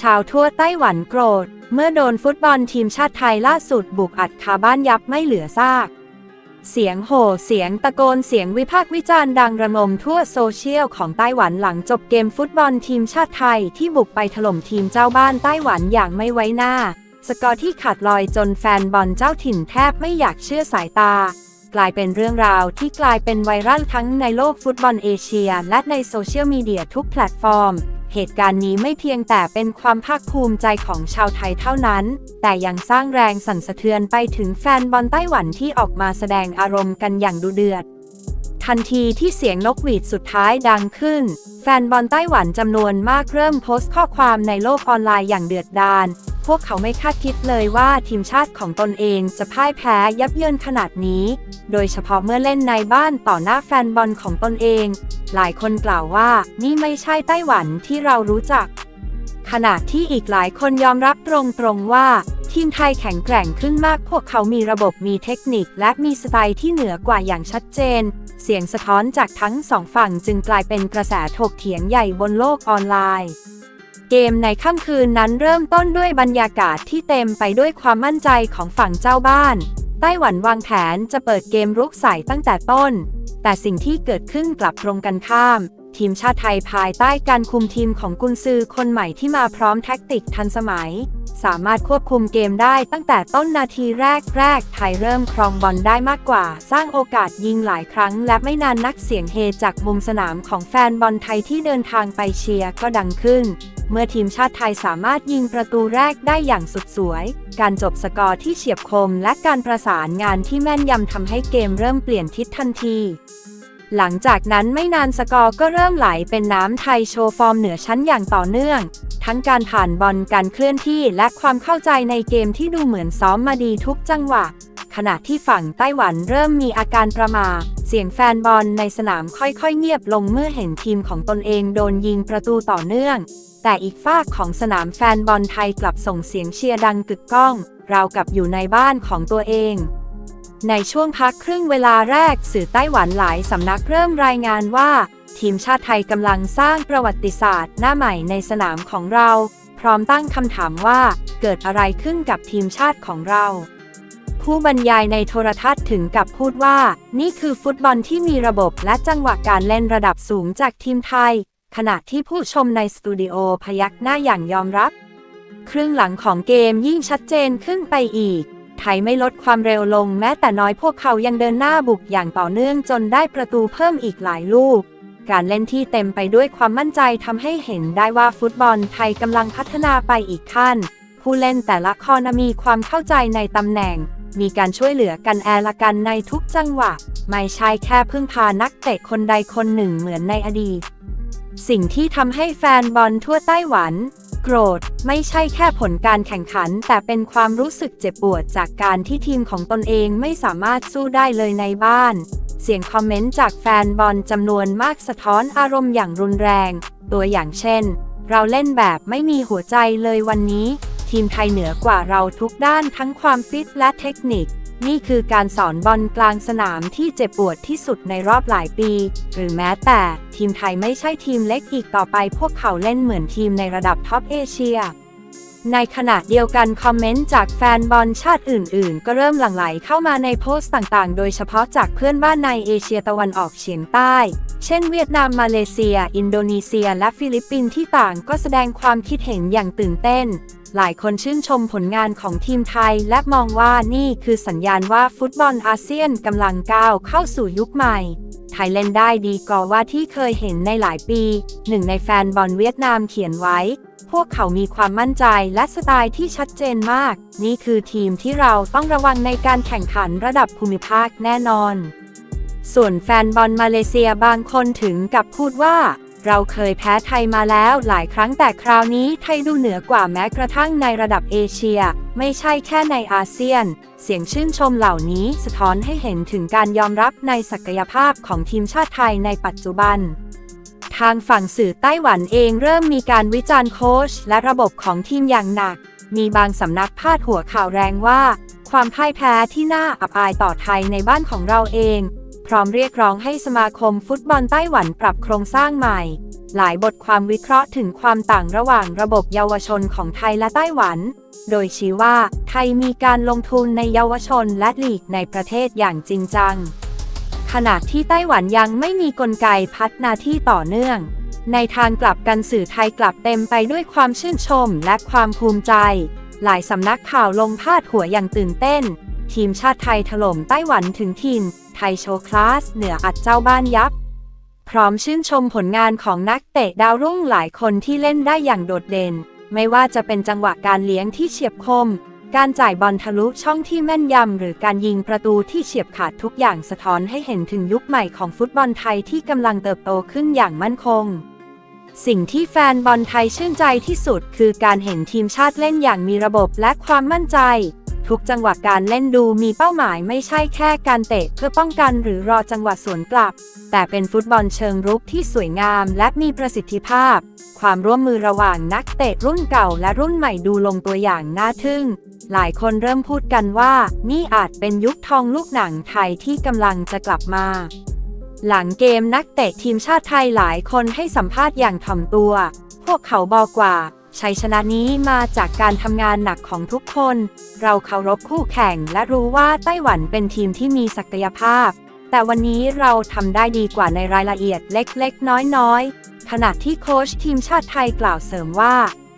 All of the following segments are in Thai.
ชาวทั่วไต้หวันโกรธ เมื่อโดนฟุตบอลทีมชาติไทยล่าสุดบุกอัดคาบ้านยับไม่เหลือซาก เสียงโห่เสียงตะโกนเสียงวิพากษ์วิจารณ์ดังระงมทั่วโซเชียลของไต้หวันหลังจบเกมฟุตบอลทีมชาติไทยที่บุกไปถล่มทีมเจ้าบ้านไต้หวันอย่างไม่ไว้หน้า สกอร์ที่ขาดลอยจนแฟนบอลเจ้าถิ่นแทบไม่อยากเชื่อสายตา กลายเป็นเรื่องราวที่กลายเป็นไวรัลทั้งในโลกฟุตบอลเอเชีย และในโซเชียลมีเดียทุกแพลตฟอร์ม เหตุการณ์นี้ไม่เพียงแต่เป็นความภาคภูมิใจของชาวไทยเท่านั้น แต่ยังสร้างแรงสั่นสะเทือนไปถึงแฟนบอลไต้หวันที่ออกมาแสดงอารมณ์กันอย่างดุเดือด ทันทีที่เสียงนกหวีดสุดท้ายดังขึ้น แฟนบอลไต้หวันจำนวนมากเริ่มโพสต์ข้อความในโลกออนไลน์อย่างเดือดดาล พวกเขาไม่คาดคิดเลยว่าทีมชาติของตนเองจะพ่ายแพ้ยับเยินขนาดนี้ โดยเฉพาะเมื่อเล่นในบ้านต่อหน้าแฟนบอลของตนเอง หลายคนกล่าวว่านี่ไม่ใช่ไต้หวันที่เรารู้จัก ขณะที่อีกหลายคนยอมรับตรงๆว่า ทีมไทยแข็งแกร่งขึ้นมาก พวกเขามีระบบมีเทคนิคและมีสไตล์ที่เหนือกว่าอย่างชัดเจน เสียงสะท้อนจากทั้งสองฝั่งจึงกลายเป็นกระแสถกเถียงใหญ่บนโลกออนไลน์ เกมในค่ำคืนนั้นเริ่มต้นด้วยบรรยากาศที่เต็มไปด้วยความมั่นใจของฝั่งเจ้าบ้าน ไต้หวันวางแผนจะเปิดเกมรุกใส่ตั้งแต่ต้น แต่สิ่งที่เกิดขึ้นกลับตรงกันข้าม ทีมชาติไทยภายใต้การคุมทีมของกุนซือคนใหม่ที่มาพร้อมแท็กติกทันสมัย สามารถควบคุมเกมได้ตั้งแต่ต้นนาทีแรกแรกไทยเริ่มครองบอลได้มากกว่า สร้างโอกาสยิงหลายครั้ง และไม่นานนักเสียงเฮจากมุมสนามของแฟนบอลไทยที่เดินทางไปเชียร์ก็ดังขึ้น เมื่อทีมชาติไทยสามารถยิงประตูแรกได้อย่างสุดสวย การจบสกอร์ที่เฉียบคมและการประสานงานที่แม่นยำทำให้เกมเริ่มเปลี่ยนทิศทันที หลังจากนั้นไม่นานสกอร์ก็เริ่มไหลเป็นน้ำไทยโชว์ฟอร์มเหนือชั้นอย่างต่อเนื่อง ทั้งการผ่านบอลการเคลื่อนที่และความเข้าใจในเกมที่ดูเหมือนซ้อมมาดีทุกจังหวะ ขณะที่ฝั่งไต้หวันเริ่มมีอาการประมาเสียงแฟนบอลในสนามค่อยๆ เงียบลงเมื่อเห็นทีมของตนเองโดนยิงประตูต่อเนื่อง แต่อีกฝากของสนามแฟนบอลไทยกลับส่งเสียงเชียร์ดังกึกก้อง ราวกับอยู่ในบ้านของตัวเอง ในช่วงพักครึ่งเวลาแรกสื่อไต้หวันหลายสำนักเริ่มรายงานว่า ทีมชาติไทยกำลังสร้างประวัติศาสตร์หน้าใหม่ในสนามของเรา พร้อมตั้งคำถามว่า เกิดอะไรขึ้นกับทีมชาติของเรา ผู้บรรยายในโทรทัศน์ถึงกับพูดว่า นี่คือฟุตบอลที่มีระบบและจังหวะการเล่นระดับสูงจากทีมไทย ขณะที่ผู้ชมในสตูดิโอพยักหน้าอย่างยอมรับ ครึ่งหลังของเกมยิ่งชัดเจนขึ้นไปอีก ยไม่ลดความเร็วลงแม้แต่น้อยพวกเขายังเดินหน้าบุกอย่างต่อเนื่องจนได้ประตูเพิ่มอีกหลายลูก การเล่นที่เต็มไปด้วยความมั่นใจทำให้เห็นได้ว่าฟุตบอลไทยกำลังพัฒนาไปอีกขั้น ผู้เล่นแต่ละคนมีความเข้าใจในตำแหน่ง มีการช่วยเหลือกันแอละกันในทุกจังหวะ ไม่ใช่แค่พึ่งพานักเตะคนใดคนหนึ่งเหมือนในอดีต สิ่งที่ทำให้แฟนบอลทั่วไต้หวัน โกรธ ไม่ใช่แค่ผลการแข่งขัน แต่เป็นความรู้สึกเจ็บปวดจากการที่ทีมของตนเองไม่สามารถสู้ได้เลยในบ้าน เสียงคอมเมนต์จากแฟนบอลจำนวนมากสะท้อนอารมณ์อย่างรุนแรง ตัวอย่างเช่น เราเล่นแบบไม่มีหัวใจเลยวันนี้ ทีมไทยเหนือกว่าเราทุกด้านทั้งความฟิตและเทคนิค นี่คือการสอนบอลกลางสนามที่เจ็บปวดที่สุดในรอบหลายปี หรือแม้แต่ ทีมไทยไม่ใช่ทีมเล็กอีกต่อไป พวกเขาเล่นเหมือนทีมในระดับท็อปเอเชีย ในขณะเดียวกันคอมเมนต์จากแฟนบอลชาติอื่น ๆ ก็เริ่มหลั่งไหลเข้ามาในโพสต์ต่างๆ โดยเฉพาะจากเพื่อนบ้านในเอเชียตะวันออกเฉียงใต้ เช่น เวียดนามมาเลเซีย อินโดนีเซีย และฟิลิปปินส์ที่ต่างก็แสดงความคิดเห็นอย่างตื่นเต้น หลายคนชื่นชมผลงานของทีมไทย และมองว่านี่คือสัญญาณว่าฟุตบอลอาเซียนกำลังก้าวเข้าสู่ยุคใหม่ ไทยเล่นได้ดีกว่าว่าที่เคยเห็นในหลายปี หนึ่งในแฟนบอลเวียดนามเขียนไว้ พวกเขามีความมั่นใจและสไตล์ที่ชัดเจนมาก นี่คือทีมที่เราต้องระวังในการแข่งขันระดับภูมิภาคแน่นอน ส่วนแฟนบอลมาเลเซียบางคนถึงกับพูดว่า เราเคยแพ้ไทยมาแล้วหลายครั้งแต่คราวนี้ไทยดูเหนือกว่าแม้กระทั่งในระดับเอเชีย ไม่ใช่แค่ในอาเซียน เสียงชื่นชมเหล่านี้สะท้อนให้เห็นถึงการยอมรับในศักยภาพของทีมชาติไทยในปัจจุบันทางฝั่งสื่อไต้หวันเองเริ่มมีการวิจารณ์โค้ชและระบบของทีมอย่างหนัก มีบางสำนักพาดหัวข่าวแรงว่า ความพ่ายแพ้ที่น่าอับอายต่อไทยในบ้านของเราเอง พร้อมเรียกร้องให้สมาคมฟุตบอลไต้หวันปรับโครงสร้างใหม่ หลายบทความวิเคราะห์ถึงความต่างระหว่างระบบเยาวชนของไทยและไต้หวัน โดยชี้ว่าไทยมีการลงทุนในเยาวชนและลีกในประเทศอย่างจริงจัง ขณะที่ไต้หวันยังไม่มีกลไกพัฒนาที่ต่อเนื่อง ในทางกลับกันสื่อไทยกลับเต็มไปด้วยความชื่นชมและความภูมิใจ หลายสำนักข่าวลงพาดหัวอย่างตื่นเต้น ทีมชาติไทยถล่มไต้หวันถึงถิ่นไทยโชว์คลาส เหนืออัดเจ้าบ้านยับ พร้อมชื่นชมผลงานของนักเตะดาวรุ่งหลายคนที่เล่นได้อย่างโดดเด่น ไม่ว่าจะเป็นจังหวะการเลี้ยงที่เฉียบคม การจ่ายบอลทะลุช่องที่แม่นยำ หรือการยิงประตูที่เฉียบขาดทุกอย่างสะท้อนให้เห็นถึงยุคใหม่ของฟุตบอลไทยที่กำลังเติบโตขึ้นอย่างมั่นคงสิ่งที่แฟนบอลไทยชื่นใจที่สุด คือการเห็นทีมชาติเล่นอย่างมีระบบและความมั่นใจ ทุกจังหวะการเล่นดูมีเป้าหมายไม่ใช่แค่การเตะเพื่อป้องกันหรือรอจังหวะสวนกลับ แต่เป็นฟุตบอลเชิงรุกที่สวยงามและมีประสิทธิภาพ ความร่วมมือระหว่างนักเตะรุ่นเก่าและรุ่นใหม่ดูลงตัวอย่างน่าทึ่ง หลายคนเริ่มพูดกันว่า นี่อาจเป็นยุคทองลูกหนังไทยที่กำลังจะกลับมาหลังเกมนักเตะทีมชาติไทยหลายคนให้สัมภาษณ์อย่างถ่อมตัว พวกเขาบอกว่า ชัยชนะนี้มาจากการทำงานหนักของทุกคน เราเคารพคู่แข่งและรู้ว่าไต้หวันเป็นทีมที่มีศักยภาพ แต่วันนี้เราทำได้ดีกว่าในรายละเอียดเล็กๆ น้อยๆ ขณะที่โค้ชทีมชาติไทยกล่าวเสริมว่า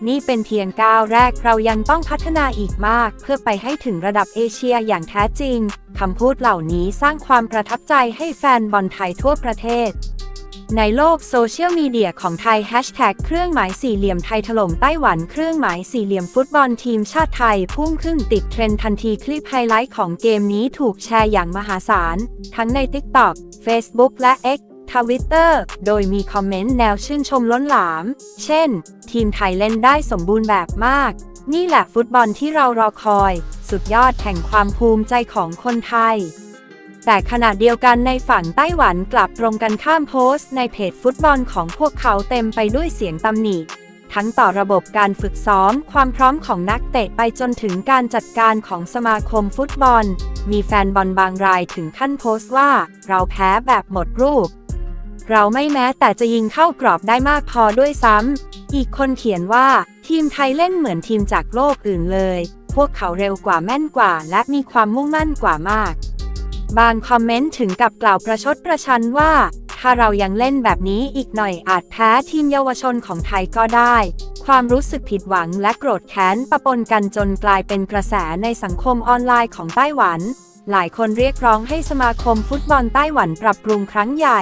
นี่เป็นเพียงก้าวแรกเรายังต้องพัฒนาอีกมาก เพื่อไปให้ถึงระดับเอเชียอย่างแท้จริงคำพูดเหล่านี้สร้างความประทับใจให้แฟนบอลไทยทั่วประเทศ ในโลกโซเชียลมีเดียของไทยแฮชแท็กเครื่องหมายสี่เหลี่ยมไทยถล่มไต้หวันเครื่องหมายสี่เหลี่ยมฟุตบอลทีมชาติไทย พุ่งขึ้นติดเทรนด์ทันทีคลิปไฮไลท์ของเกมนี้ถูกแชร์อย่างมหาศาล ทั้งใน TikTok Facebook และ X ทวิตเตอร์ โดยมีคอมเมนต์แนวชื่นชมล้นหลาม เช่น ทีมไทยเล่นได้สมบูรณ์แบบมาก นี่แหละฟุตบอลที่เรารอคอย สุดยอดแห่งความภูมิใจของคนไทย แต่ขณะเดียวกันในฝั่งไต้หวันกลับตรงกันข้ามโพสต์ในเพจฟุตบอลของพวกเขาเต็มไปด้วยเสียงตำหนิ ทั้งต่อระบบการฝึกซ้อม ความพร้อมของนักเตะไปจนถึงการจัดการของสมาคมฟุตบอล มีแฟนบอลบางรายถึงขั้นโพสต์ว่า เราแพ้แบบหมดรูป เราไม่แม้แต่จะยิงเข้ากรอบได้มากพอด้วยซ้ำ อีกคนเขียนว่า ทีมไทยเล่นเหมือนทีมจากโลกอื่นเลย พวกเขาเร็วกว่าแม่นกว่า และมีความมุ่งมั่นกว่ามาก บางคอมเมนต์ถึงกับกล่าวประชดประชันว่า ถ้าเรายังเล่นแบบนี้อีกหน่อยอาจแพ้ทีมเยาวชนของไทยก็ได้ ความรู้สึกผิดหวังและโกรธแค้นปะปนกันจนกลายเป็นกระแสในสังคมออนไลน์ของไต้หวัน หลายคนเรียกร้องให้สมาคมฟุตบอลไต้หวันปรับปรุงครั้งใหญ่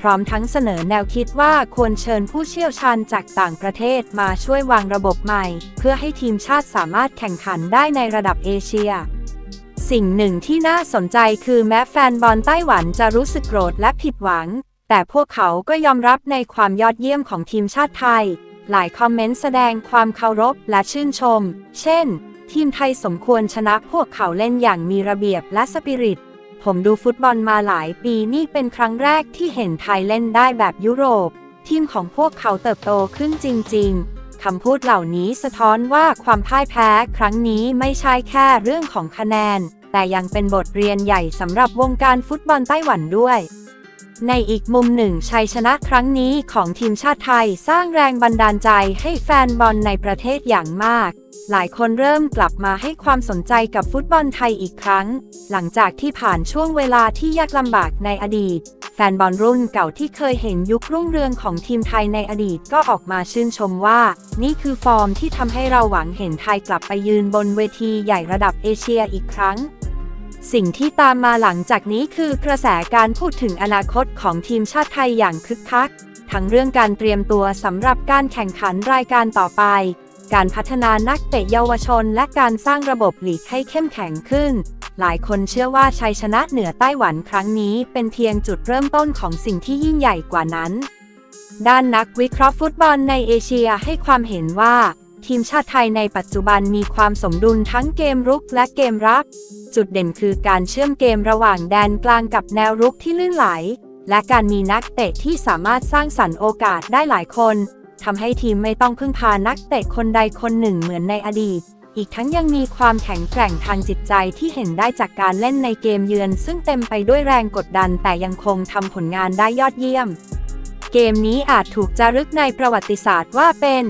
พร้อมทั้งเสนอแนวคิดว่าควรเชิญผู้เชี่ยวชาญจากต่างประเทศมาช่วยวางระบบใหม่ เพื่อให้ทีมชาติสามารถแข่งขันได้ในระดับเอเชีย สิ่งหนึ่งที่น่าสนใจคือแม้แฟนบอลไต้หวันจะรู้สึกโกรธและผิดหวัง แต่พวกเขาก็ยอมรับในความยอดเยี่ยมของทีมชาติไทย หลายคอมเมนต์แสดงความเคารพและชื่นชม เช่น ทีมไทยสมควรชนะพวกเขาเล่นอย่างมีระเบียบและสปิริต ผมดูฟุตบอลมาหลายปีนี่เป็นครั้งแรกที่เห็นไทยเล่นได้แบบยุโรป ทีมของพวกเขาเติบโตขึ้นจริง ๆคำพูดเหล่านี้สะท้อนว่าความพ่ายแพ้ครั้งนี้ไม่ใช่แค่เรื่องของคะแนน แต่ยังเป็นบทเรียนใหญ่สำหรับวงการฟุตบอลไต้หวันด้วย ในอีกมุมหนึ่งชัยชนะครั้งนี้ของทีมชาติไทยสร้างแรงบันดาลใจให้แฟนบอลในประเทศอย่างมาก หลายคนเริ่มกลับมาให้ความสนใจกับฟุตบอลไทยอีกครั้ง หลังจากที่ผ่านช่วงเวลาที่ยากลำบากในอดีต แฟนบอลรุ่นเก่าที่เคยเห็นยุครุ่งเรืองของทีมไทยในอดีตก็ออกมาชื่นชมว่า นี่คือฟอร์มที่ทำให้เราหวังเห็นไทยกลับไปยืนบนเวทีใหญ่ระดับเอเชียอีกครั้ง สิ่งที่ตามมาหลังจากนี้คือกระแสการพูดถึงอนาคตของทีมชาติไทยอย่างคึกคัก ทั้งเรื่องการเตรียมตัวสำหรับการแข่งขันรายการต่อไป การพัฒนานักเตะเยาวชน และการสร้างระบบหลีกให้เข้มแข็งขึ้น หลายคนเชื่อว่าชัยชนะเหนือไต้หวันครั้งนี้เป็นเพียงจุดเริ่มต้นของสิ่งที่ยิ่งใหญ่กว่านั้น ด้านนักวิเคราะห์ฟุตบอลในเอเชียให้ความเห็นว่า ทีมชาติไทยในปัจจุบันมีความสมดุลทั้งเกมรุกและเกมรับ จุดเด่นคือการเชื่อมเกมระหว่างแดนกลางกับแนวรุกที่ลื่นไหล และการมีนักเตะที่สามารถสร้างสรรค์โอกาสได้หลายคนทำให้ทีมไม่ต้องพึ่งพานักเตะคนใดคนหนึ่งเหมือนในอดีต อีกทั้งยังมีความแข็งแกร่งทางจิตใจที่เห็นได้จากการเล่นในเกมเยือน ซึ่งเต็มไปด้วยแรงกดดันแต่ยังคงทำผลงานได้ยอดเยี่ยมเเกมนี้อาจถูกจารึกในประวัติศาสตร์ว่าเป็น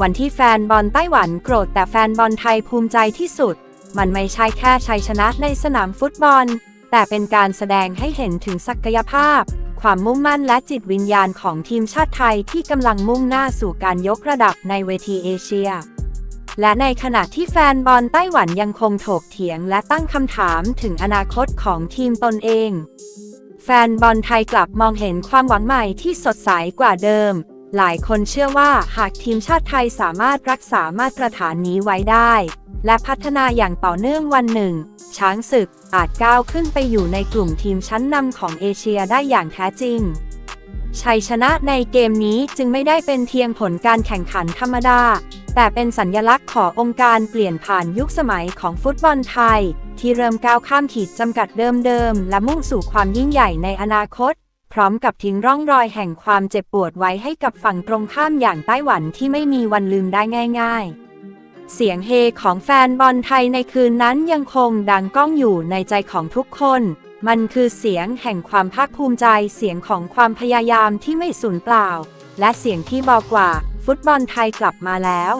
วันที่แฟนบอลไต้หวันโกรธแต่แฟนบอลไทยภูมิใจที่สุด มันไม่ใช่แค่ชัยชนะในสนามฟุตบอล แต่เป็นการแสดงให้เห็นถึงศักยภาพ ความมุ่งมั่นและจิตวิญญาณของทีมชาติไทยที่กำลังมุ่งหน้าสู่การยกระดับในเวทีเอเชีย และในขณะที่แฟนบอลไต้หวันยังคงถกเถียงและตั้งคำถามถึงอนาคตของทีมตนเอง แฟนบอลไทยกลับมองเห็นความหวังใหม่ที่สดใสกว่าเดิม หลายคนเชื่อว่าหากทีมชาติไทยสามารถรักษามาตรฐานนี้ไว้ได้ และพัฒนาอย่างต่อเนื่องวันหนึ่ง ช้างศึกอาจก้าวขึ้นไปอยู่ในกลุ่มทีมชั้นนำของเอเชียได้อย่างแท้จริงชัยชนะในเกมนี้จึงไม่ได้เป็นเพียงผลการแข่งขันธรรมดา แต่เป็นสัญญลักษณ์ขององค์การเปลี่ยนผ่านยุคสมัยของฟุตบอลไทย ที่เริ่มก้าวข้ามขีดจำกัดเดิมๆ และมุ่งสู่ความยิ่งใหญ่ในอนาคต พร้อมกับทิ้งร่องรอยแห่งความเจ็บปวดไว้ให้กับฝั่งตรงข้ามอย่างไต้หวันที่ไม่มีวันลืมได้ง่าย ๆเสียงเฮของแฟนบอลไทยในคืนนั้นยังคงดังก้องอยู่ในใจของทุกคน มันคือเสียงแห่งความภาคภูมิใจ เสียงของความพยายามที่ไม่สูญเปล่า และเสียงที่บอกว่า ฟุตบอลไทยกลับมาแล้ว